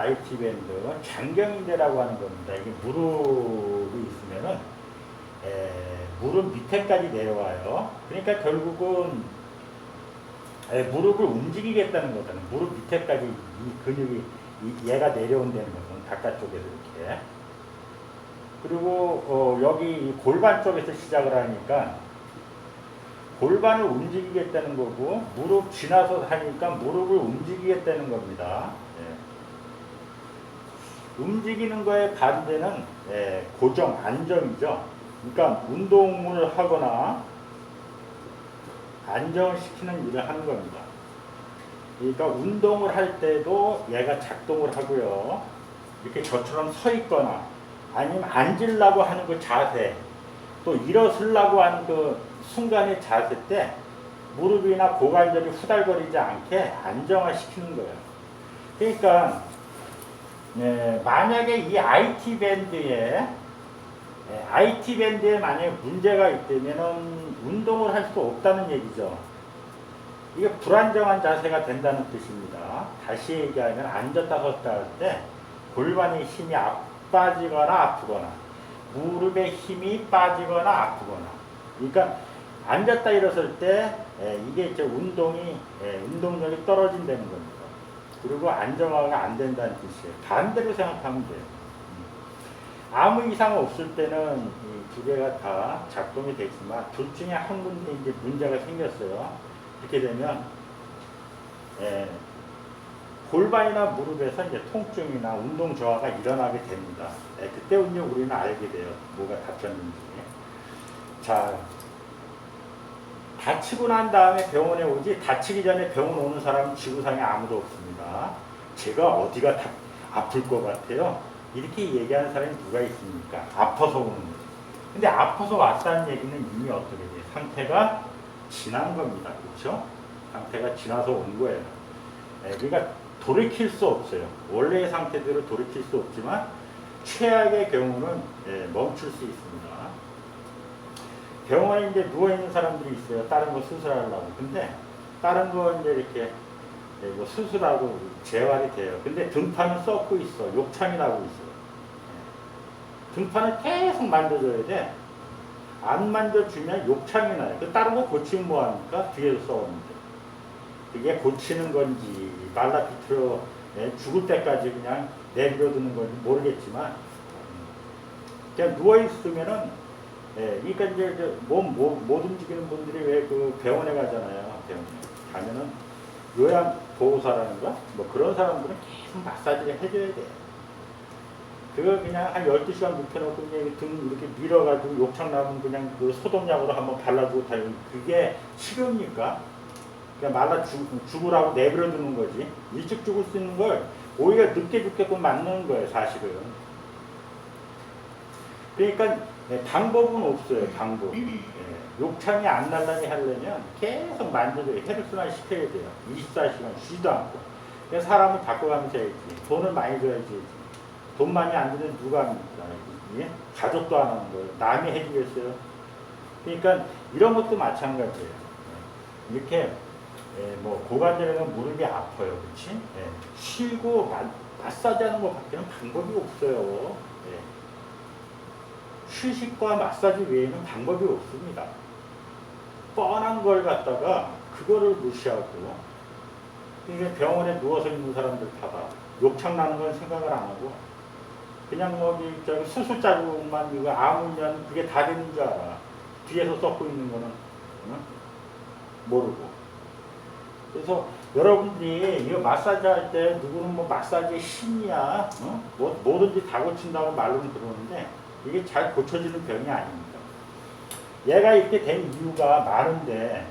IT 밴드 장경인대라고 하는 겁니다. 이게 무릎이 있으면은 에, 무릎 밑에까지 내려와요. 그러니까 결국은 에, 무릎을 움직이겠다는 거잖아요. 무릎 밑에까지 이 근육이 이- 얘가 내려온다는 거죠. 바깥쪽에서 이렇게. 그리고 어, 여기 이 골반 쪽에서 시작을 하니까 골반을 움직이겠다는 거고 무릎 지나서 하니까 무릎을 움직이겠다는 겁니다. 예. 움직이는 거에 반대는 예, 고정, 안정이죠. 그러니까 운동을 하거나 안정을 시키는 일을 하는 겁니다. 그러니까 운동을 할 때도 얘가 작동을 하고요. 이렇게 저처럼 서 있거나 아니면 앉으려고 하는 그 자세 또 일어서려고 하는 그 순간의 자세 때 무릎이나 고관절이 후달거리지 않게 안정화시키는 거예요. 그러니까 네, 만약에 이 IT 밴드에 네, IT 밴드에 만약에 문제가 있다면 운동을 할 수 없다는 얘기죠. 이게 불안정한 자세가 된다는 뜻입니다. 다시 얘기하면 앉았다 섰다 할 때 골반의 힘이 아- 빠지거나 아프거나 무릎의 힘이 빠지거나 아프거나 그러니까 앉았다 일어설 때 에, 이게 이제 운동이 에, 운동력이 떨어진다는 겁니다. 그리고 안정화가 안 된다는 뜻이에요. 반대로 생각하면 돼요. 음. 아무 이상 없을 때는 이두 개가 다 작동이 되지만 둘 중에 한 군데 이제 문제가 생겼어요. 이렇게 되면 에, 골반이나 무릎에서 이제 통증이나 운동 저하가 일어나게 됩니다. 예, 그때 이제 우리는 알게 돼요. 뭐가 다쳤는지. 자, 다치고 난 다음에 병원에 오지 다치기 전에 병원 오는 사람은 지구상에 아무도 없습니다. 제가 어디가 다, 아플 것 같아요? 이렇게 얘기하는 사람이 누가 있습니까? 아파서 오는 거죠. 근데 아파서 왔다는 얘기는 이미 어떻게 돼요? 상태가 지난 겁니다. 그렇죠? 상태가 지나서 온 거예요. 예, 그러니까 돌이킬 수 없어요. 원래의 상태대로 돌이킬 수 없지만 최악의 경우는 예, 멈출 수 있습니다. 병원에 이제 누워 있는 사람들이 있어요. 다른 거 수술하려고. 근데 다른 거 이제 이렇게 예, 뭐 수술하고 재활이 돼요. 근데 등판은 썩고 있어. 욕창이 나고 있어요. 예. 등판을 계속 만져줘야 돼. 안 만져주면 욕창이 나요. 그 다른 거 고치면 뭐합니까? 뒤에서 썩었는데. 그게 고치는 건지 말라 비틀어 예, 죽을 때까지 그냥 내버려두는 건지 모르겠지만 음, 그냥 누워 있으면은 예, 그러니까 이제 저 몸, 몸, 못 움직이는 분들이 왜 그 병원에 가잖아요. 병원에 가면은 요양 보호사라는가 뭐 그런 사람들은 계속 마사지를 해줘야 돼. 그거 그냥 한 12시간 눕혀놓고 그냥 등 이렇게 밀어가지고 욕창 나면 그냥 그 소독약으로 한번 발라주고 다니는 그게 치료입니까? 그냥 말라 죽, 죽으라고 내버려 두는 거지. 일찍 죽을 수 있는 걸 오히려 늦게 죽게끔 만드는 거예요, 사실은. 그러니까 네, 방법은 없어요, 방법. 예, 욕창이 안 날라게 하려면 계속 만져줘요. 혈액순환 시켜야 돼요. 24시간 쉬지도 않고. 사람을 바꿔가면서 해야지. 돈을 많이 줘야지. 돈 많이 안 주면 누가 합니까? 예? 가족도 안 하는 거예요. 남이 해주겠어요? 그러니까 이런 것도 마찬가지예요. 예. 이렇게 예, 뭐 고관절에는 무릎이 아파요, 그렇지? 예, 쉬고 마, 마사지 하는 것밖에는 방법이 없어요. 예. 휴식과 마사지 외에는 방법이 없습니다. 뻔한 걸 갖다가 그거를 무시하고 이게 병원에 누워서 있는 사람들 봐봐 욕창 나는 건 생각을 안 하고 그냥 뭐기 저기 수술 자국만 이거 아무면 그게 다 되는 줄 알아. 뒤에서 썩고 있는 거는 응? 모르고. 그래서 여러분들이 이거 마사지 할 때 누구는 뭐 마사지 신이야, 어? 뭐 뭐든지 다 고친다고 말로는 들었는데 이게 잘 고쳐지는 병이 아닙니다. 얘가 이렇게 된 이유가 많은데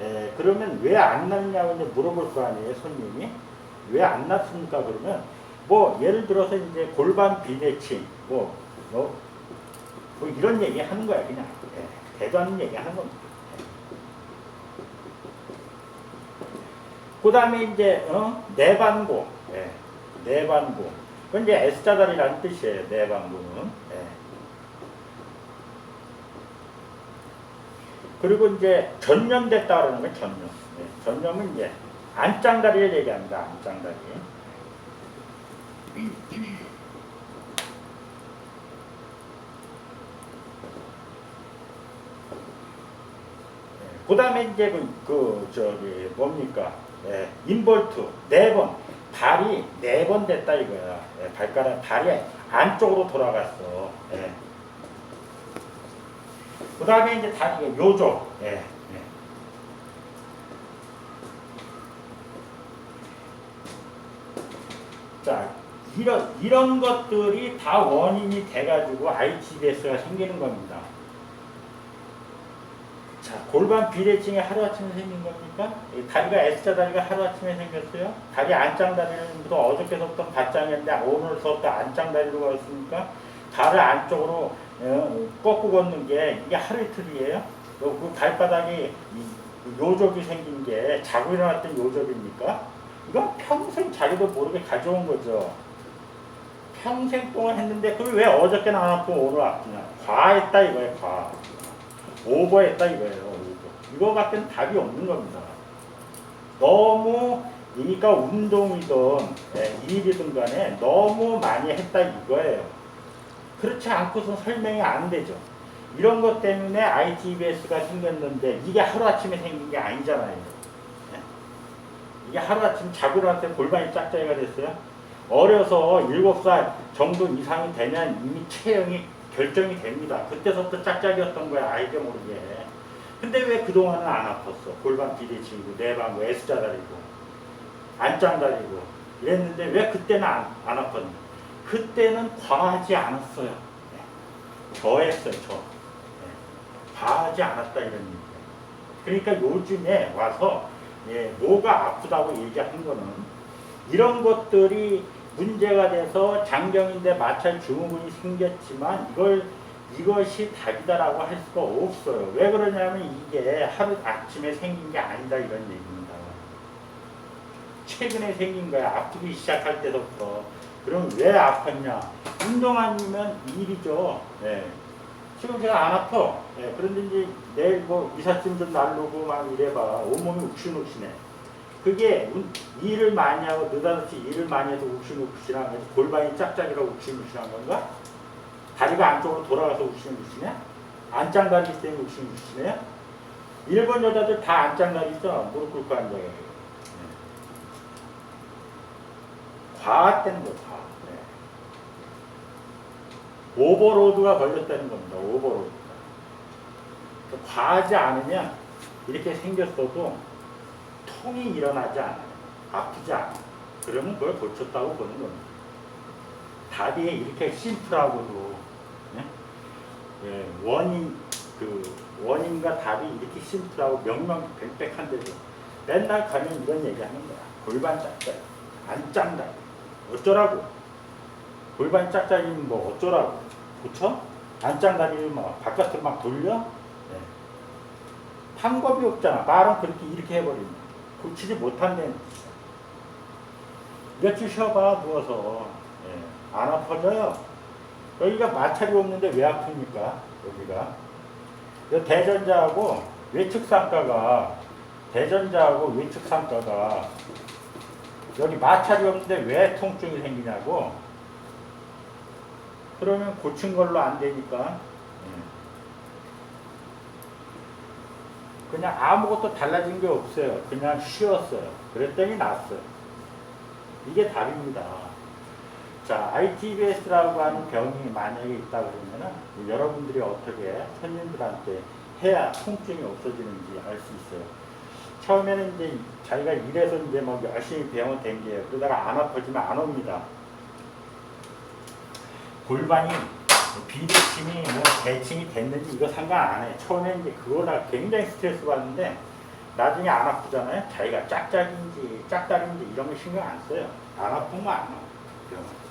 에, 그러면 왜 안 났냐고 이제 물어볼 거 아니에요, 손님이? 왜 안 났습니까? 그러면 뭐 예를 들어서 이제 골반 비대칭 뭐, 뭐, 뭐 이런 얘기 하는 거야 그냥 예, 않는 얘기 하는 겁니다. 그 다음에 이제 어? 내반고 예, 내반고 그건 이제 S자다리라는 뜻이에요 내반고는 예. 그리고 이제 그러는 거예요 전염 예, 전염은 이제 안짱다리를 얘기합니다 안짱다리. 그 다음에 이제 그, 그 저기 뭡니까? 예, 인볼트 네 번. 발이 네 번 됐다 이거야. 예, 발가락 발이 안쪽으로 돌아갔어. 예. 그 다음에 이제 다리 요조 예, 예. 자 이런 이런 것들이 다 원인이 돼가지고 ITBS가 생기는 겁니다. 자, 골반 비대칭이 하루아침에 생긴 겁니까? 이 다리가 S자 다리가 하루아침에 생겼어요? 다리 안짱 다리는 또 어저께서부터 밭짱이었는데 오늘서부터 안짱 다리로 갔으니까 발을 안쪽으로 어, 꺾고 걷는 게 이게 하루 이틀이에요? 그, 그 발바닥이 이 요족이 생긴 게 자고 일어났던 요족입니까? 이건 평생 자기도 모르게 가져온 거죠. 평생 동안 했는데 그걸 왜 어저께는 안 아프고 오늘 아프냐? 과했다 이거예요, 과. 오버했다 이거예요. 오버. 이거밖에 답이 없는 겁니다. 너무 그러니까 운동이든 예, 일이든 간에 너무 많이 했다 이거예요. 그렇지 않고서 설명이 안 되죠. 이런 것 때문에 ITBS가 생겼는데 이게 하루아침에 생긴 게 아니잖아요. 예? 이게 하루아침 때 골반이 짝짝이가 됐어요. 어려서 7살 정도 이상이 되면 이미 체형이 결정이 됩니다. 그때서부터 짝짝이었던 거야, 알게 모르게. 근데 왜 그동안은 안 아팠어? 골반 비대칭이고, 내방, S자 다리고, 안짱 다리고, 이랬는데 왜 그때는 안, 안 아팠냐? 그때는 과하지 않았어요. 네. 저했어요, 저. 네. 과하지 않았다, 이런 얘기예요. 그러니까 요즘에 와서, 예, 뭐가 아프다고 얘기하는 거는 이런 것들이 문제가 돼서 장경인데 마찰 증후군이 생겼지만 이걸 이것이 답이다라고 할 수가 없어요. 왜 그러냐면 이게 하루 아침에 생긴 게 아니다 이런 얘기입니다. 최근에 생긴 거야. 아프기 시작할 때부터. 그럼 왜 아팠냐? 운동 아니면 일이죠. 네. 지금 제가 안 아파. 네. 그런데 이제 내일 뭐 이삿짐 좀 날르고 막 이래봐. 온몸이 욱신욱신해. 그게 운- 일을 많이 하고 느닷없이 일을 많이 해서 욱신욱신한 거지 골반이 짝짝이라고 욱신욱신한 건가? 다리가 안쪽으로 돌아가서 욱신욱신해? 안짱다리 때문에 욱신욱신해요? 일본 여자들 다 안짱다리 있어 무릎 꿇고 앉아요 네. 과했다는 거 과. 네. 오버로드가 걸렸다는 겁니다 오버로드가 과하지 않으면 이렇게 생겼어도 통이 일어나지 않아요. 아프지 않아요. 그러면 그걸 고쳤다고 보는 겁니다. 답이 이렇게 심플하고도 예? 예, 원인 그 원인과 답이 이렇게 심플하고 명명백백한데도 맨날 가면 이런 얘기하는 거야. 골반 짝짝, 안 짠다. 어쩌라고? 골반 짝짝이면 뭐 어쩌라고? 고쳐? 안 짠다리를 막 바깥으로 막 돌려? 예. 방법이 없잖아. 말은 그렇게 이렇게 해버리면. 고치지 못한다는. 며칠 쉬어봐, 누워서. 예, 안 아파져요. 여기가 마찰이 없는데 왜 아픕니까? 여기가. 이 대전자하고 외측상가가, 대전자하고 외측상가가 여기 마찰이 없는데 왜 통증이 생기냐고? 그러면 고친 걸로 안 되니까. 예. 그냥 아무것도 달라진 게 없어요. 그냥 쉬었어요. 그랬더니 났어요. 이게 답입니다. 자, ITBS라고 하는 병이 만약에 있다 그러면은 여러분들이 어떻게 손님들한테 해야 통증이 없어지는지 알 수 있어요. 처음에는 이제 자기가 일해서 이제 막 열심히 병원 댕겨요. 그러다가 안 아파지면 안 옵니다. 골반이 비대칭이 뭐 대칭이 됐는지 이거 상관 안 해. 처음에 이제 그거나 굉장히 스트레스 받는데 나중에 안 아프잖아요. 자기가 짝짝인지 짝다리인지 이런 거 신경 안 써요. 안 아프면 안 와. 그러면.